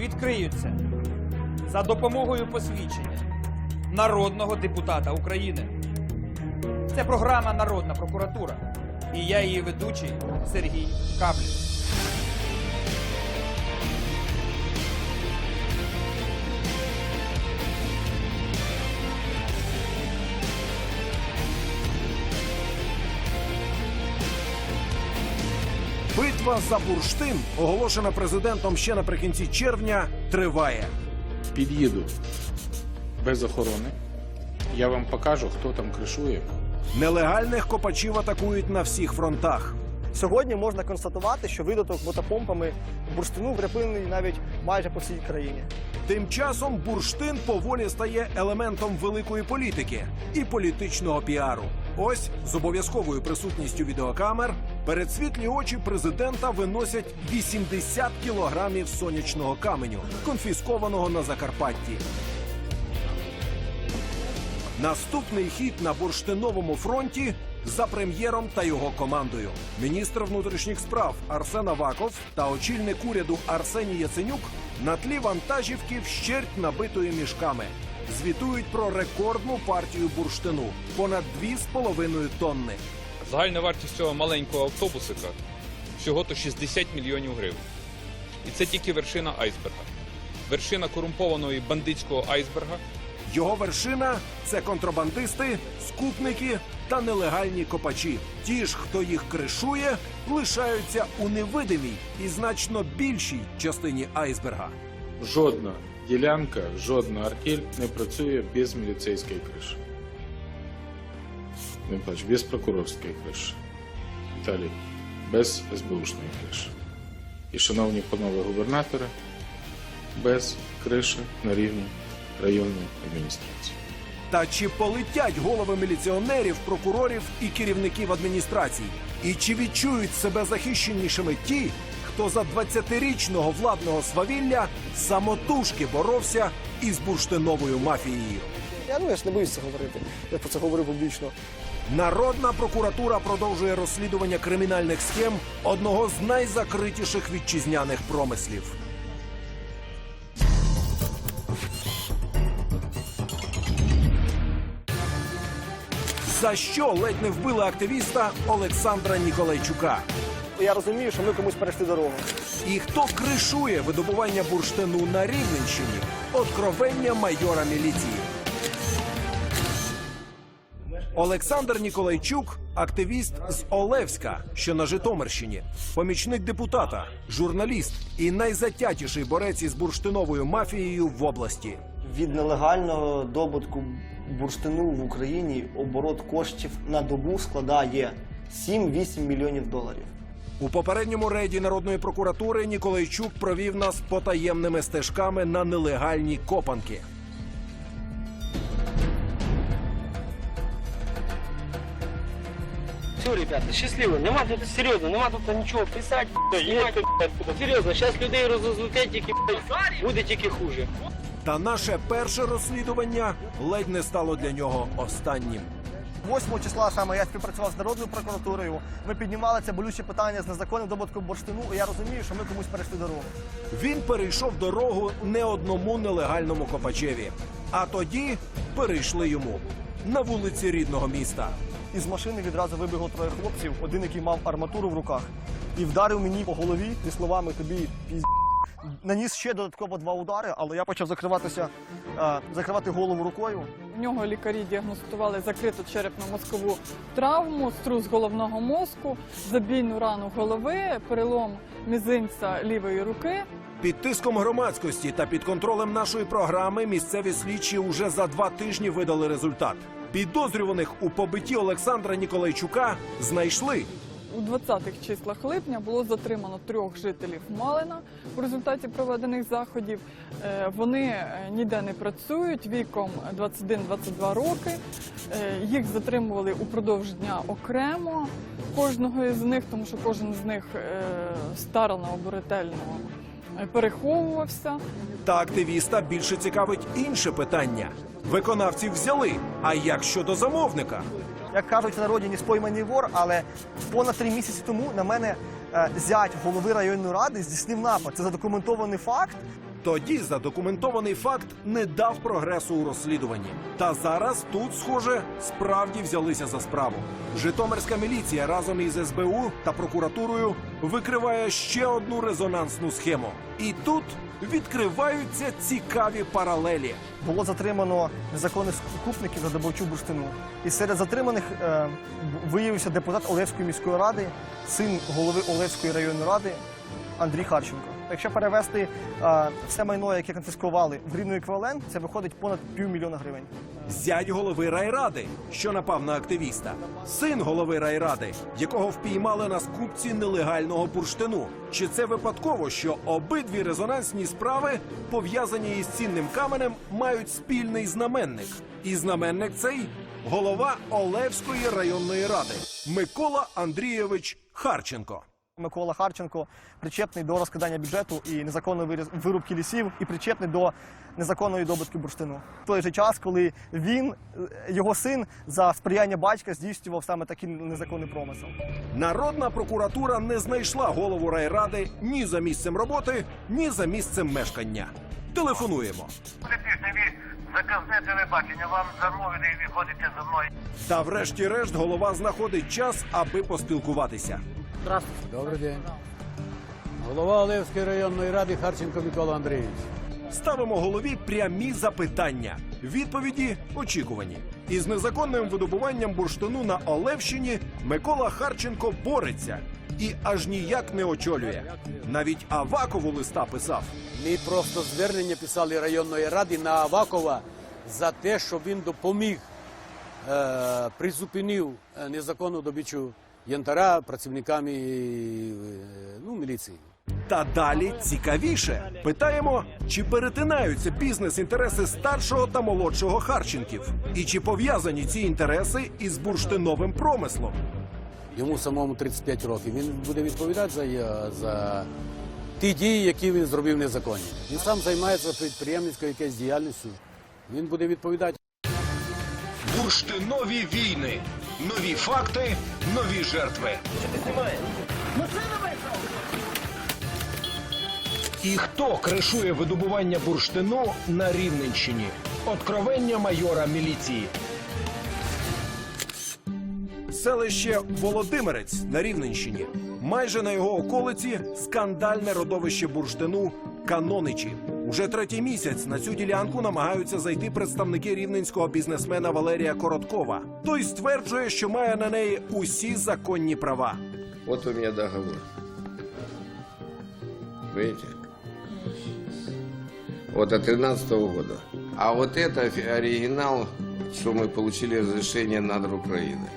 відкриються за допомогою посвідчення народного депутата України. Це програма Народна прокуратура. І я її ведучий Сергій Каплін. Битва за бурштин, оголошена президентом ще наприкінці червня, триває. Під'їду без охорони. Я вам покажу, хто там кришує. Нелегальних копачів атакують на всіх фронтах. Сьогодні можна констатувати, що видобуток мотопомпами бурштину припинений навіть майже по всій країні. Тим часом бурштин поволі стає елементом великої політики і політичного піару. Ось з обов'язковою присутністю відеокамер перед світлі очі президента виносять 80 кілограмів сонячного каменю, конфіскованого на Закарпатті. Наступний хід на бурштиновому фронті за прем'єром та його командою. Міністр внутрішніх справ Арсен Аваков та очільник уряду Арсеній Яценюк на тлі вантажівки вщерть набитої мішками. Звітують про рекордну партію бурштину понад 2,5 тонни. Загальна вартість цього маленького автобусика всього то 60 мільйонів гривень. І це тільки вершина айсберга. Вершина корумпованого і бандитського айсберга Його вершина це контрабандисти, скупники та нелегальні копачі. Ті ж, хто їх кришує, лишаються у невидимій і значно більшій частині айсберга. Жодна ділянка, жодна артель не працює без міліцейської криші. Не плач, без прокурорської криші. Віталій, без СБУшної криші. І, шановні панове губернатори, без криші на рівні районної адміністрації. Та чи полетять голови міліціонерів, прокурорів і керівників адміністрацій? І чи відчують себе захищенішими ті, хто за 20-річного владного свавілля самотужки боровся із бурштиновою мафією? Я ну я ж не боюсь це говорити. Я про це говорю публічно. Народна прокуратура продовжує розслідування кримінальних схем одного з найзакритіших вітчизняних промислів. За що ледь не вбили активіста Олександра Ніколайчука? Я розумію, що ми комусь перейшли дорогу. І хто кришує видобування бурштину на Рівненщині? Откровення майора міліції. Олександр Ніколайчук активіст з Олевська, що на Житомирщині, помічник депутата, журналіст і найзатятіший борець із бурштиновою мафією в області. Від нелегального добутку бурштину в Україні оборот коштів на добу складає 7-8 мільйонів доларів. У попередньому рейді народної прокуратури Ніколайчук провів нас потаємними стежками на нелегальні копанки. Все, ребята, щасливо. Нема тут серйозно, нема тут нічого писати. Серйозно, зараз людей розозлетять тільки буде тільки хуже. Та наше перше розслідування ледь не стало для нього останнім. 8 числа саме я співпрацював з народною прокуратурою. Ми піднімали це болюче питання з незаконним добутком бурштину. І я розумію, що ми комусь перейшли дорогу. Він перейшов дорогу не одному нелегальному копачеві. А тоді перейшли йому на вулиці рідного міста. Із машини відразу вибігло троє хлопців, один, який мав арматуру в руках, і вдарив мені по голові зі словами тобі піз. Наніс ще додатково два удари, але я почав закриватися, е, закривати голову рукою. У нього лікарі діагностували закриту черепно-мозкову травму, струс головного мозку, забійну рану голови, перелом мізинця лівої руки. Під тиском громадськості та під контролем нашої програми місцеві слідчі уже за два тижні видали результат. Підозрюваних у побитті Олександра Ніколайчука знайшли. У 20-х числах липня було затримано трьох жителів Малина в результаті проведених заходів. Е, Вони е, ніде не працюють віком 21-22 роки. Е, Їх затримували упродовж дня окремо кожного із них, тому що кожен з них старано або ретельно переховувався. Та активіста більше цікавить інше питання. Виконавців взяли. А як щодо замовника? Як кажуть в народі, не спойманий вор, але понад три місяці тому на мене е, зять голови районної ради здійснив напад. Це задокументований факт. Тоді задокументований факт не дав прогресу у розслідуванні. Та зараз тут, схоже, справді взялися за справу. Житомирська міліція разом із СБУ та прокуратурою викриває ще одну резонансну схему. І тут відкриваються цікаві паралелі. Було затримано незаконних скупників за добавчу бурштину. І серед затриманих е, виявився депутат Олевської міської ради, син голови Олевської районної ради Андрій Харченко. Якщо перевести е, все майно, яке конфіскували в гривний еквівалент, це виходить понад півмільйона гривень. Зять голови райради, що напав на активіста, син голови райради, якого впіймали на скупці нелегального бурштину. Чи це випадково, що обидві резонансні справи, пов'язані із цінним каменем, мають спільний знаменник? І знаменник цей голова Олевської районної ради Микола Андрійович Харченко. Микола Харченко причетний до розкидання бюджету і незаконної вирубки лісів, і причетний до незаконної добутки бурштину. В той же час, коли він, е, його син, за сприяння батька здійснював саме такий незаконний промисел. Народна прокуратура не знайшла голову райради ні за місцем роботи, ні за місцем мешкання. Телефонуємо. Заказне телебачення. Вам замовили і виходите за мною. Та врешті-решт голова знаходить час, аби поспілкуватися. Добрий день. Голова Олевської районної ради Харченко Микола Андрійович. Ставимо голові прямі запитання. Відповіді очікувані. Із незаконним видобуванням бурштину на Олевщині Микола Харченко бореться і аж ніяк не очолює. Навіть Авакову листа писав. Ми просто звернення писали районної ради на Авакова за те, що він допоміг, е, призупинив е, незаконну добічу янтара працівниками е, ну, міліції. Та далі цікавіше. Питаємо, чи перетинаються бізнес-інтереси старшого та молодшого Харченків, і чи пов'язані ці інтереси із бурштиновим промислом. Йому самому 35 років. Він буде відповідати за, за ті дії, які він зробив незаконні. Він сам займається підприємницькою якоюсь діяльністю. Він буде відповідати. Бурштинові війни, нові факти, нові жертви. І хто кришує видобування бурштину на Рівненщині? Откровення майора міліції. Селище Володимирець на Рівненщині. Майже на його околиці скандальне родовище бурштину Каноничі. Уже третій місяць на цю ділянку намагаються зайти представники рівненського бізнесмена Валерія Короткова. Той стверджує, що має на неї усі законні права. Вот у меня договор. Видите? Вот от 13 года. А вот это оригинал, что мы получили разрешение надр Украины.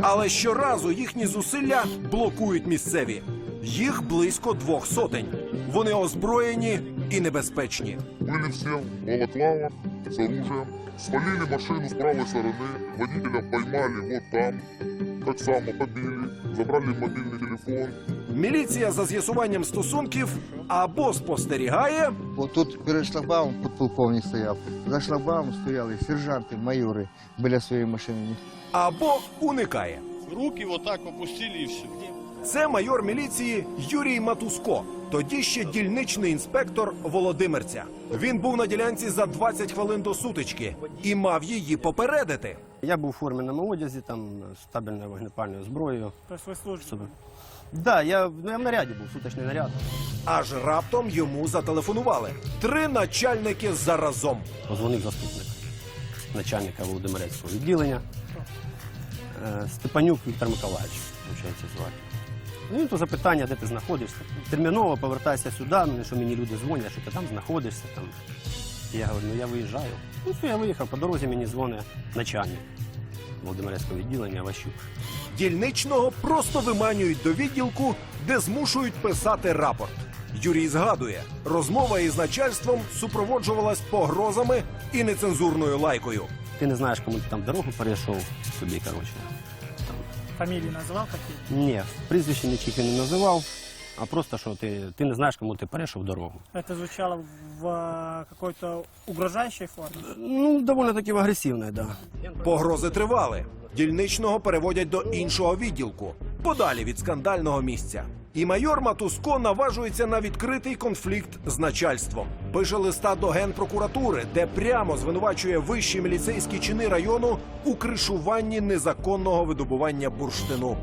Але щоразу їхні зусилля блокують місцеві. Їх близько двох сотень. Вони озброєні і небезпечні. Были все в балаклавах с оружием. Спалили машину с правой стороны. Водителя поймали вот там. Так само побили. Забрали мобильный телефон. Міліція за з'ясуванням стосунків або спостерігає, От тут перед шлагбаумом підполковник стояв. За шлагбаумом стояли сержанти, майори біля своєї машини. або уникає. Руки вот так опустили и все. Це майор міліції Юрій Матуско, тоді ще дільничний інспектор Володимирця. Він був на ділянці за 20 хвилин до сутички і мав її попередити. Я був у форменому одязі, там з табельною вогнепальною зброєю. Тобто Да, я, ну, я в наряді був, суточний наряд. Аж раптом йому зателефонували. Три начальники заразом. Позвонив заступник начальника Володимирецького відділення. Е, Степанюк Віктор Миколаївич, виходить, звати. Ну, то запитання, де ти знаходишся. Терміново повертайся сюди, ну, що мені люди дзвонять, що ти там знаходишся. Там. Я говорю, ну я виїжджаю. Ну, все, я виїхав, по дорозі мені дзвонить начальник Володимирецького відділення Ващук. Дільничного просто виманюють до відділку, де змушують писати рапорт. Юрій згадує, розмова із начальством супроводжувалась погрозами і нецензурною лайкою. Ти не знаєш, кому ти там дорогу перейшов собі, коротше. Фамилии називав какие? Ні, прізвище ніяких я не називав, а просто що ти, ти не знаєш, кому ти перейшов дорогу. Это звучало в какой-то угрожающей форме? Ну, доволі таки в агресивне, да. Погрози тривали. Дільничного переводять до іншого відділку, подалі від скандального місця. І майор Матуско наважується на відкритий конфлікт з начальством. Пише листа до генпрокуратури, де прямо звинувачує вищі міліцейські чини району у кришуванні незаконного видобування бурштину.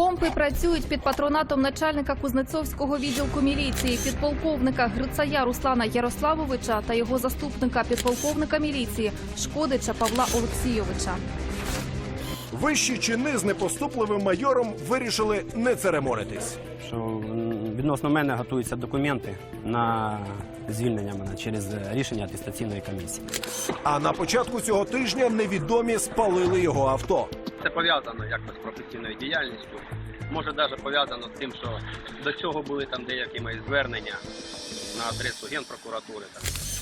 Помпи працюють під патронатом начальника Кузнецовського відділку міліції, підполковника Грицая Руслана Ярославовича та його заступника підполковника міліції Шкодича Павла Олексійовича. Вищі чини з непоступливим майором вирішили не церемонитись. Що відносно мене готуються документи на звільнення мене через рішення атестаційної комісії. А на початку цього тижня невідомі спалили його авто. Це пов'язано якось з професійною діяльністю. Може, навіть пов'язано з тим, що до цього були там деякі мої звернення на адресу Генпрокуратури.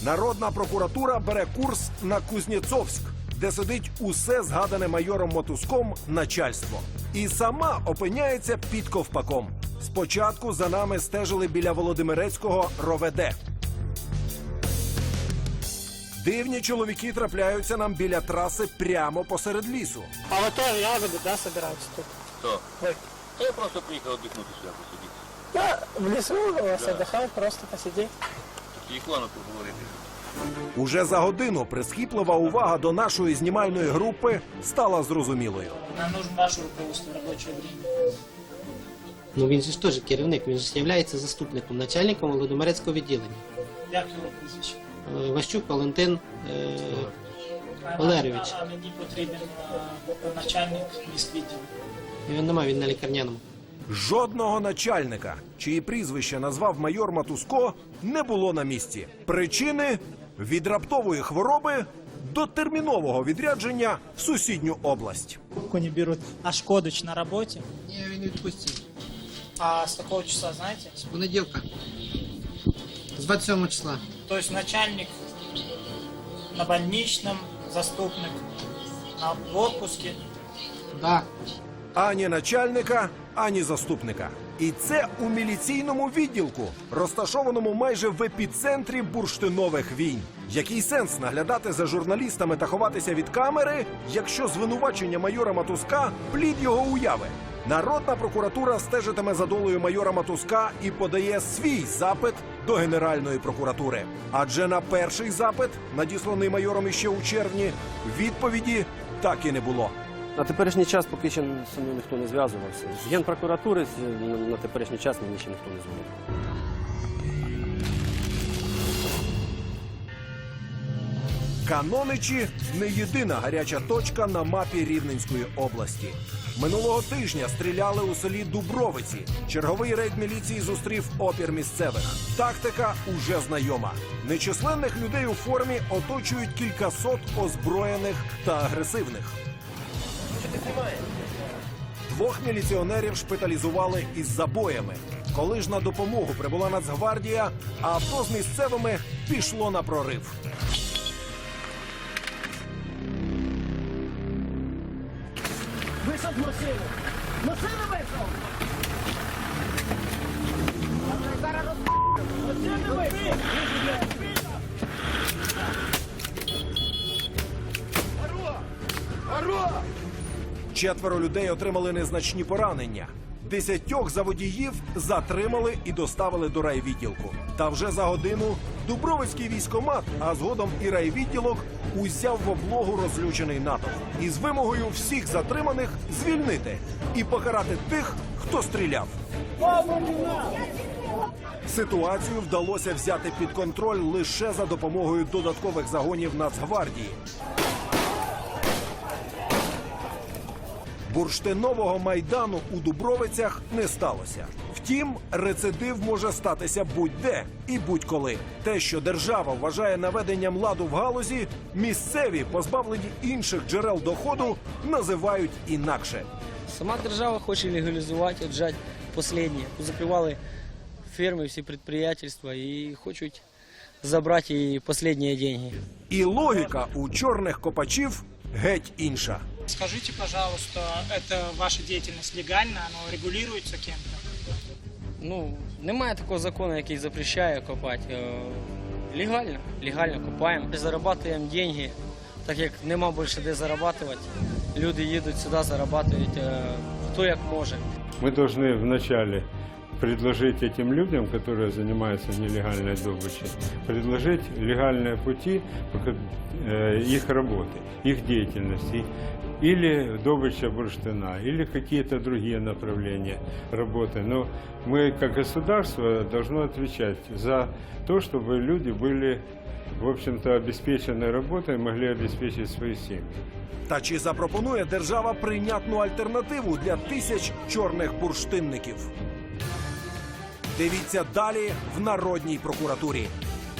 Народна прокуратура бере курс на Кузнєцовськ, де сидить усе згадане майором Мотуском начальство. І сама опиняється під ковпаком. Спочатку за нами стежили біля Володимирецького роведе. Дивні чоловіки трапляються нам біля траси прямо посеред лісу. А вы тоже ягоды, да, собираетесь тут? Хто? Ой. Я просто приїхав віддихнути сюди посидіти. Да, в лесу у вас отдыхать, просто посидеть. Телефону поговорити. Уже за годину присхіплива увага до нашої знімальної групи стала зрозумілою. Нам нужно ваше руководство рабочее время. Ну він же ж теж керівник, він ж є заступником, начальником Володимирецького відділення. Як його прізвище? Ващук Валентин е, Валерійович. А мені потрібен е, начальник міськвідділу. Його немає, він на лікарняному. Жодного начальника, чиї прізвище назвав майор Матуско, не було на місці. Причини від раптової хвороби до термінового відрядження в сусідню область. Трубку не берут. А Шкодыч на работе? Ні, він відпустив. А с какого числа, знаете? З понеділка. З 27 числа. То есть начальник на больничном, заступник на в отпуске. Да. Ані начальника, ані заступника. І це у міліційному відділку, розташованому майже в епіцентрі бурштинових війн. Який сенс наглядати за журналістами та ховатися від камери, якщо звинувачення майора Матуска плід його уяви? Народна прокуратура стежитиме за долею майора Матуска і подає свій запит до Генеральної прокуратури. Адже на перший запит, надісланий майором іще у червні, відповіді так і не було. На теперішній час поки ще зі мною ніхто не зв'язувався. З генпрокуратури на- теперішній час мені ще ніхто не дзвонив. Каноничі не єдина гаряча точка на мапі Рівненської області. Минулого тижня стріляли у селі Дубровиці. Черговий рейд міліції зустрів опір місцевих. Тактика уже знайома. Нечисленних людей у формі оточують кількасот озброєних та агресивних. Двох міліціонерів шпиталізували із забоями. Коли ж на допомогу прибула Нацгвардія, а авто з місцевими пішло на прорив. Вышел машину! Машину вышел! Машину вышел! Четверо людей отримали незначні поранення. Десятьох за водіїв затримали і доставили до райвідділку. Та вже за годину Дубровицький військомат, а згодом і райвідділок, узяв в облогу розлючений натовп із вимогою всіх затриманих звільнити і покарати тих, хто стріляв. Ситуацію вдалося взяти під контроль лише за допомогою додаткових загонів Нацгвардії. Бурштинового майдану у Дубровицях не сталося. Втім, рецидив може статися будь-де і будь-коли. Те, що держава вважає наведенням ладу в галузі, місцеві, позбавлені інших джерел доходу, називають інакше. Сама держава хоче легалізувати, отжати останнє. Закривали ферми, всі підприємства і хочуть забрати і останні гроші. І логіка у чорних копачів геть інша. Скажите, пожалуйста, это ваша деятельность легальна, оно регулируется кем-то? Ну, немає такого закону, який запрещає копати. Е, Легально, легально копаємо. Зарабатуємо гроші, так як нема більше де заробляти. Люди їдуть сюди, заробляють е, хто як може. Мы должны вначале предложить этим людям, которые занимаются нелегальной добычей, предложить легальные пути э, их работы, их деятельности. Или добыча бурштина, или какие-то другие направления работы. Но мы, как государство, должно отвечать за то, чтобы люди были, в общем-то, обеспечены работой, могли обеспечить свои семьи. Та чи запропонує держава прийнятну альтернативу для тисяч чорних бурштинників? Дивіться далі в Народній прокуратурі.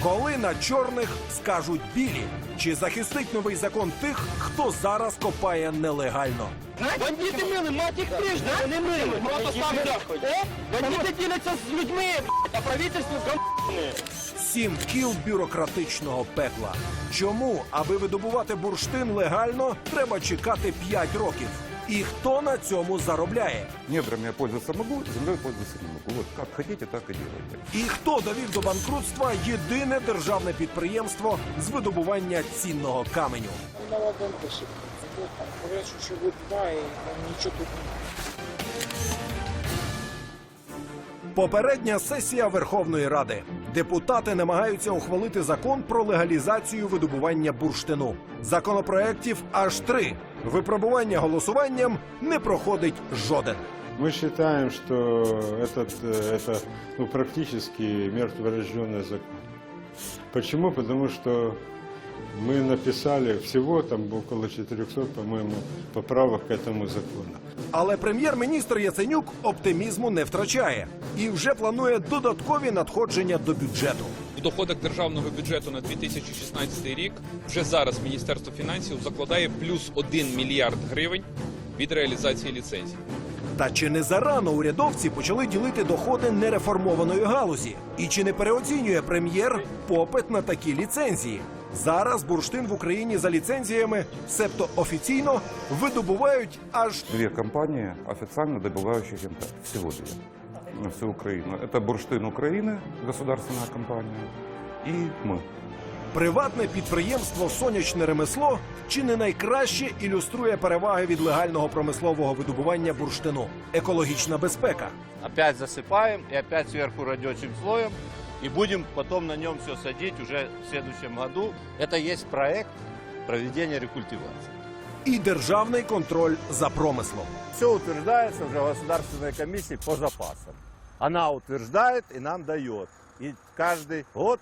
Коли на чорних скажуть білі, чи захистить новий закон тих, хто зараз копає нелегально? Бандити мили, мать їх прижде, вони мили. Просто ставлять. О, бандити діляться з людьми, а правительство гамбане. Сім кіл бюрократичного пекла. Чому, аби видобувати бурштин легально, треба чекати 5 років? І хто на цьому заробляє? Недрами я пользоваться могу, землей пользоваться не могу. Вот как хотите, так и делайте. І хто довів до банкрутства єдине державне підприємство з видобування цінного каменю? Тут Попередня сесія Верховної Ради. Депутати намагаються ухвалити закон про легалізацію видобування бурштину. Законопроєктів аж три. Випробування голосуванням не проходить жоден. Мы считаем, что этот, э, это ну, практически мертворожденный закон. Почему? Потому что мы написали всего там около 400, по-моему, поправок к этому закону. Але прем'єр-міністр Яценюк оптимізму не втрачає і вже планує додаткові надходження до бюджету. В доходах державного бюджету на 2016 рік вже зараз Міністерство фінансів закладає плюс 1 мільярд гривень від реалізації ліцензій. Та чи не зарано урядовці почали ділити доходи нереформованої галузі? І чи не переоцінює прем'єр попит на такі ліцензії? Зараз бурштин в Україні за ліцензіями, себто офіційно, видобувають аж Две компании, официально добывающие янтарь. Всего две На всю Украину. Это Бурштин Украины, государственная компания, и мы. Приватне підприємство Сонячне ремесло чи не найкраще ілюструє переваги від легального промислового видобування бурштину. Екологічна безпека. Опять засыпаем и опять сверху радиочным слоем. И будем потом на нем все садить уже в следующем году. Это есть проект проведения рекультивации. і державний контроль за промислом. Все утверждается уже в Государственной комиссии по запасам. Она утверждает и нам дает. И каждый год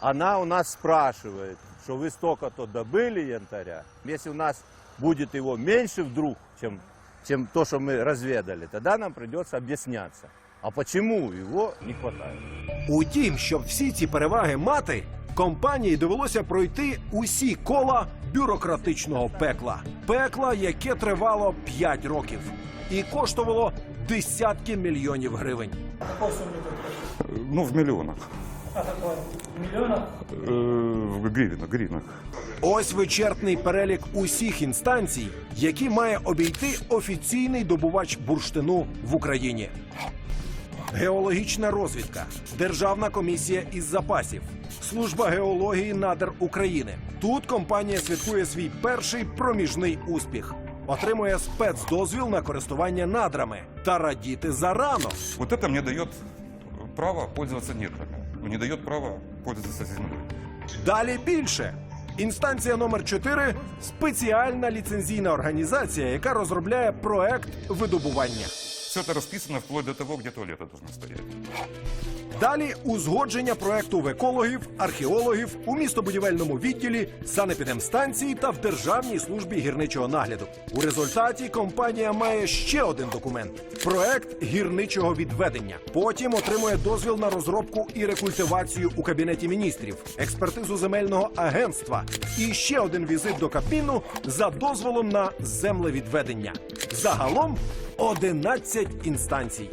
она у нас спрашивает, что вы столько-то добыли янтаря. Если у нас будет его меньше вдруг, чем, чем то, что мы разведали, тогда нам придется объясняться. А почему его не хватает? Утім, щоб всі ці переваги мати, компанії довелося пройти усі кола бюрократичного пекла. Пекла, яке тривало 5 років і коштувало десятки мільйонів гривень. Ну, в миллионах? Э, в гривнах, гривнах. Ось вичерпний перелік усіх інстанцій, які має обійти офіційний добувач бурштину в Україні. Геологічна розвідка, Державна комісія із запасів, Служба геології надр України. Тут компанія святкує свій перший проміжний успіх Отримує спецдозвіл на користування надрами та радіти зарано. Вот это мне дает право пользоваться недрами, но не дает права пользоваться землей. Далі більше. Інстанція номер 4 спеціальна ліцензійна організація, яка розробляє проект видобування. Все это расписано вплоть до того, где туалеты должны стоять. Далі узгодження проекту в екологів, археологів у містобудівельному відділі, санепідемстанції та в Державній службі гірничого нагляду. У результаті компанія має ще один документ проект гірничого відведення. Потім отримує дозвіл на розробку і рекультивацію у кабінеті міністрів, експертизу земельного агентства і ще один візит до Кабміну за дозволом на землевідведення. Загалом 11 інстанцій.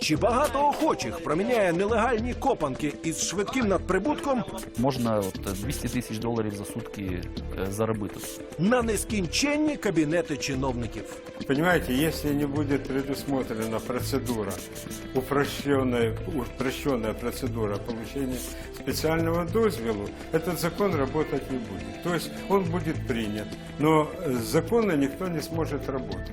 Чи багато охочих проміняє нелегальні копанки із швидким надприбутком Можна от 200 тисяч доларів за сутки е, заробити. на нескінченні кабінети чиновників? Понимаете, если не будет предусмотрена процедура, упрощенная, упрощенная процедура получения специального дозвелу, этот закон работать не будет. То есть он будет принят, но законно никто не сможет работать.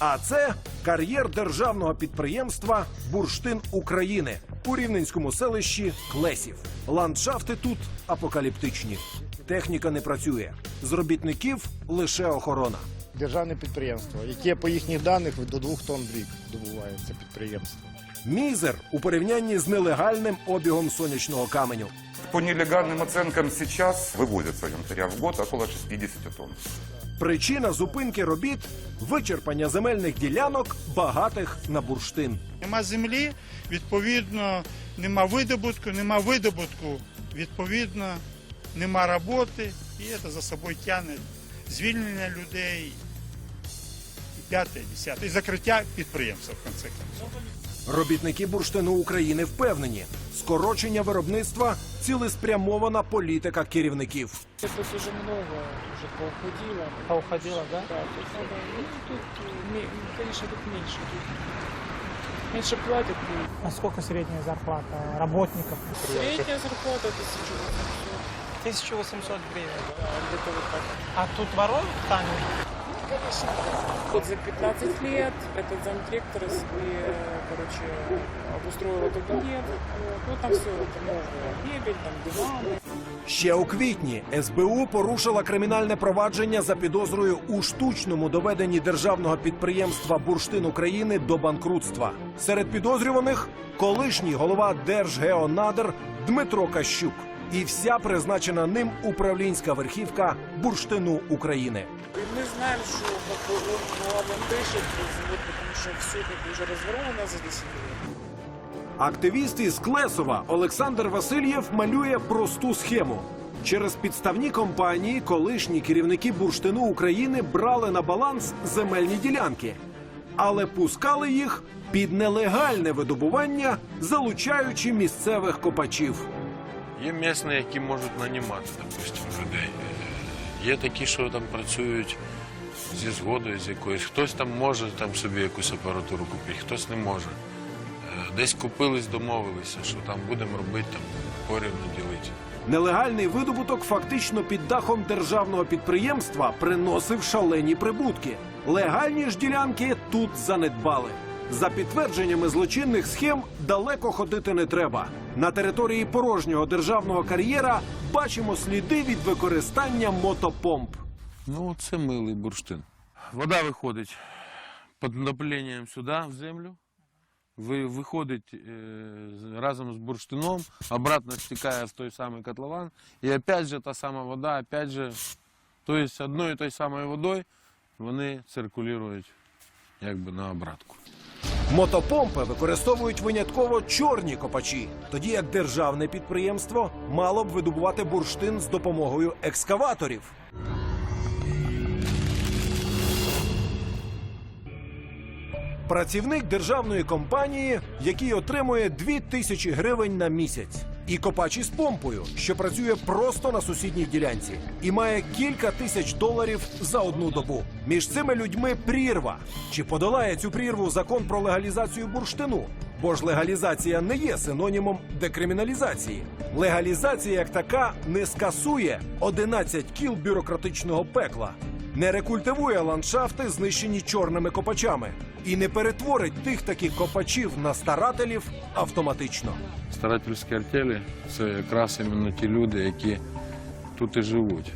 А це кар'єр державного підприємства Бурштин України у рівненському селищі Клесів. Ландшафти тут апокаліптичні. Техніка не працює. З робітників лише охорона. Державне підприємство, яке по їхніх даних до двох тонн в рік добуває це підприємство. Мізер у порівнянні з нелегальним обігом сонячного каменю. По нелегальным оценкам сейчас вывозится янтаря в год около 60 тонн. Причина зупинки робіт вичерпання земельних ділянок, багатих на бурштин. Нема землі, відповідно, нема видобутку, нема видобутку, відповідно, нема роботи, і це за собою тягне звільнення людей, п'яте, десяте, і закриття підприємства в кінці кінців. Робітники бурштину України впевнені, скорочення виробництва цілеспрямована політика керівників. Это уже много уже поуходило. Поуходило, да? Ну, тут, ме- конечно, тут меньше. Тут меньше платят. А сколько средняя зарплата работников? Средняя зарплата 1800. 1800 гривен. Да, где-то. А тут воруют там? Конечно. Вот за 15 лет этот замдиректора себе, короче, обустроил этот кабинет. Вот. Ну, там все это новое. Мебель, там диваны. Ще у квітні СБУ порушила кримінальне провадження за підозрою у штучному доведенні державного підприємства Бурштин України до банкрутства. Серед підозрюваних колишній голова Держгеонадр Дмитро Кащук і вся призначена ним управлінська верхівка Бурштину України. И мы знаем, что как бы он главным дышит, вот, потому что все как бы уже разворовано за 10 лет. Активіст із Клесова Олександр Васильєв малює просту схему. Через підставні компанії колишні керівники бурштину України брали на баланс земельні ділянки, але пускали їх під нелегальне видобування, залучаючи місцевих копачів. Є місні, які можуть нанімати, допустимо, людей. Є такі, що там працюють зі згодою з якоюсь. Хтось там може там собі якусь апаратуру купити, хтось не може. Е, Десь купились, домовилися, що там будемо робити, там порівну ділити. Нелегальний видобуток фактично під дахом державного підприємства приносив шалені прибутки. Легальні ж ділянки тут занедбали. За підтвердженнями злочинних схем далеко ходити не треба. На території порожнього державного кар'єра бачимо сліди від використання мотопомп. Ну, це милий бурштин. Вода виходить під напиленням сюди, в землю. Ви, виходить е, разом з бурштином, обратно стікає в той самий котлован. І опять же та сама вода, опять же, тобто одною і той самою водою вони циркулюють якби на обратку. Мотопомпи використовують винятково чорні копачі, тоді як державне підприємство мало б видобувати бурштин з допомогою екскаваторів. Працівник державної компанії, який отримує 2 тисячі гривень на місяць, і копач із помпою, що працює просто на сусідній ділянці, і має кілька тисяч доларів за одну добу. Між цими людьми прірва. Чи подолає цю прірву закон про легалізацію бурштину? Бо ж легалізація не є синонімом декриміналізації. Легалізація як така не скасує 11 кіл бюрократичного пекла, не рекультивує ландшафти, знищені чорними копачами, і не перетворить тих таких копачів на старателів автоматично. Старательські артелі це якраз іменно ті люди, які тут і живуть.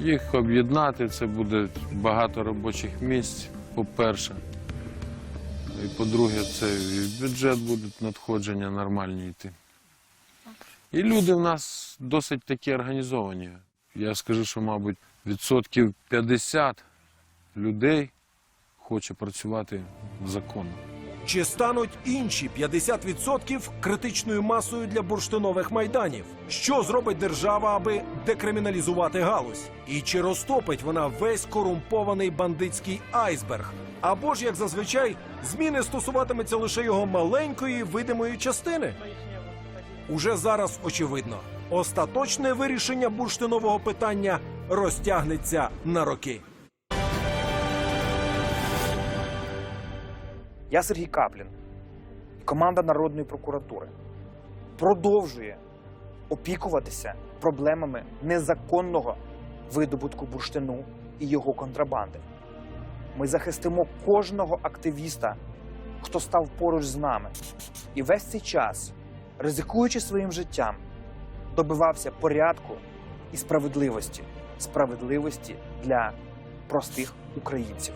Їх об'єднати це буде багато робочих місць, по-перше. І по-друге, це в бюджет будуть надходження нормальні йти. І люди в нас досить такі організовані. Я скажу, що, мабуть, відсотків 50 людей хоче працювати законно. Чи стануть інші 50% критичною масою для бурштинових майданів? Що зробить держава, аби декриміналізувати галузь? І чи розтопить вона весь корумпований бандитський айсберг? Або ж, як зазвичай, зміни стосуватиметься лише його маленької видимої частини? Уже зараз очевидно, остаточне вирішення бурштинового питання розтягнеться на роки. Я Сергій Каплін. Команда Народної прокуратури продовжує опікуватися проблемами незаконного видобутку бурштину і його контрабанди. Ми захистимо кожного активіста, хто став поруч з нами, і весь цей час, ризикуючи своїм життям, добивався порядку і справедливості, справедливості для простих українців.